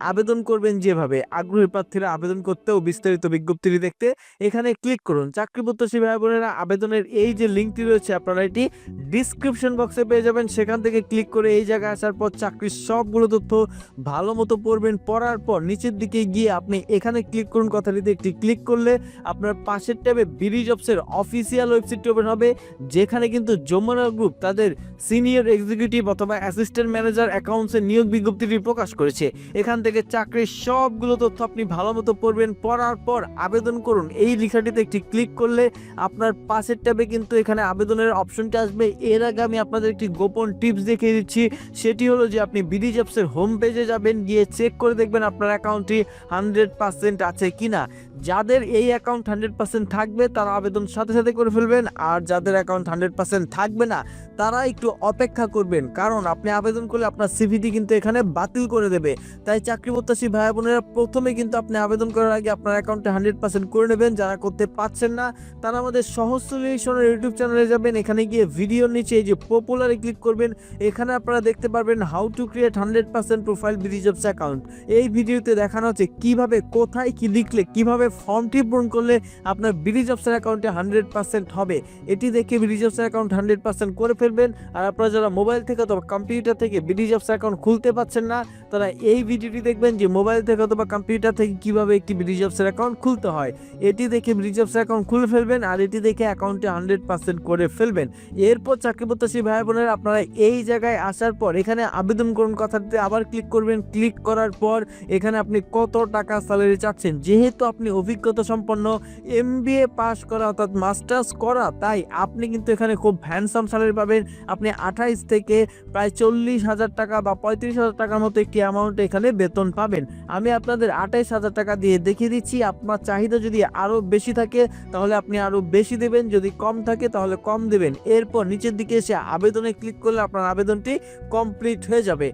আবেদন করবেন যেভাবে। আগ্রহী প্রার্থীরা আবেদন করতে ও বিস্তারিত বিজ্ঞপ্তিটি দেখতে এখানে ক্লিক করুন। চাকরি প্রত্যাশী ভাই বোনেরা আবেদনের এই যে লিঙ্কটি রয়েছে, আপনারা এটি ডিসক্রিপশন বক্সে পেয়ে যাবেন। সেখান থেকে ক্লিক করে এই জায়গায় আসার পর চাকরির সবগুলো তথ্য ভালো মতো পড়বেন। পড়ার পর নিচের দিকে গিয়ে আপনি এখানে ক্লিক করুন কথাটিতে। একটি ক্লিক করলে আপনার পাশের ট্যাবে বিডি জবসের অফিসিয়াল ওয়েবসাইটটি ওপেন হবে, যেখানে কিন্তু যমুনা গ্রুপ তাদের সিনিয়র এক্সিকিউটিভ অথবা অ্যাসিস্ট্যান্ট ম্যানেজার অ্যাকাউন্টসের নিয়োগ বিজ্ঞপ্তিটি প্রকাশ করেছে। এখান থেকে চাকরির সবগুলো তথ্য আপনি ভালো মতো পড়বেন। পড়ার পর আবেদন করুন। এই লেখাটিতে একটি ক্লিক করলে আপনার পাশের ট্যাবে কিন্তু এখানে আবেদনের অপশনটি আসবে। এর আগে আমি আপনাদের একটি গোপন টিপস দেখিয়ে দিচ্ছি। সেটি হলো যে আপনি বিডি জবসের হোম পেজে যাবেন, গিয়ে চেক করে দেখবেন আপনার অ্যাকাউন্টটি হান্ড্রেড পার্সেন্ট আছে কি না যাদের এই অ্যাকাউন্ট হান্ড্রেড পার্সেন্ট থাকবে, তারা আবেদন সাথে সাথে করে ফেলবেন। আর যাদের অ্যাকাউন্ট হান্ড্রেড পার্সেন্ট থাকবে না, তারা একটু অপেক্ষা করবেন। কারণ আপনি আবেদন করলে আপনার সিভিটি কিন্তু এখানে বাতিল করে দেবে। তাই চাকরি প্রত্যাশী ভাই বোনেরা, প্রথমে কিন্তু আপনি আবেদন করার আগে আপনার অ্যাকাউন্টে হান্ড্রেড পার্সেন্ট করে নেবেন, যারা করতে পারছেন না, তারা আমাদের সহজ সলিউশনের ইউটিউব চ্যানেলে যাবেন, এখানে গিয়ে ভিডিওর নিচে এই যে পপুলারে ক্লিক করবেন, এখানে আপনারা দেখতে পারবেন how to create hundred percent profile BD jobs account এই ভিডিওতে দেখানো হচ্ছে কীভাবে, কোথায় কি লিখলে, কীভাবে ফর্মটি পূরণ করলে আপনার বিডি জবসের অ্যাকাউন্টে হান্ড্রেড পার্সেন্ট হবে। এটি দেখে বিডি জবসের অ্যাকাউন্ট হান্ড্রেড পার্সেন্ট করে ফেলবেন, আর আপনারা যারা মোবাইল থেকে অথবা কম্পিউটার থেকে বিডি জবস অ্যাকাউন্ট খুলতে পারছেন না তারা এই ভিডিওটি দেখবেন যে মোবাইল থেকে অথবা কম্পিউটার থেকে কীভাবে একটি বিডি জবসের অ্যাকাউন্ট খুলতে হয়। এটি দেখে বিডি জবসের অ্যাকাউন্ট খুলে ফেলবেন আর এটি দেখে অ্যাকাউন্টে হান্ড্রেড পার্সেন্ট করে ফেলবেন। এরপর চাকরি প্রত্যাশী ভাই বোনেরা, আপনারা এই জায়গায় আসার পর এখানে আবেদন করুন কথাটিতে আবার ক্লিক করবেন। ক্লিক করার পর এখানে আপনি কত টাকা স্যালারি চাচ্ছেন? যেহেতু আপনি অভিজ্ঞতা সম্পন্ন এম পাস করা অর্থাৎ মাস্টার্স করা, তাই আপনি কিন্তু এখানে খুব হ্যান্ডসাম স্যালারি পাবেন। আপনি আঠাইশ থেকে প্রায় চল্লিশ হাজার টাকা বা পঁয়ত্রিশ হাজার টাকার মতো একটি অ্যামাউন্ট এখানে বেতন পাবেন? আমি আপনাদের আঠাইশ হাজার টাকা দিয়ে দেখিয়ে দিচ্ছি। আপনার চাহিদা যদি আরও বেশি থাকে, তাহলে আপনি আরও বেশি দেবেন। যদি কম থাকে, তাহলে কম দেবেন। এরপর নিচের দিকে এসে আবেদনে ক্লিক করলে আপনার আবেদনটি কমপ্লিট হয়ে যাবে।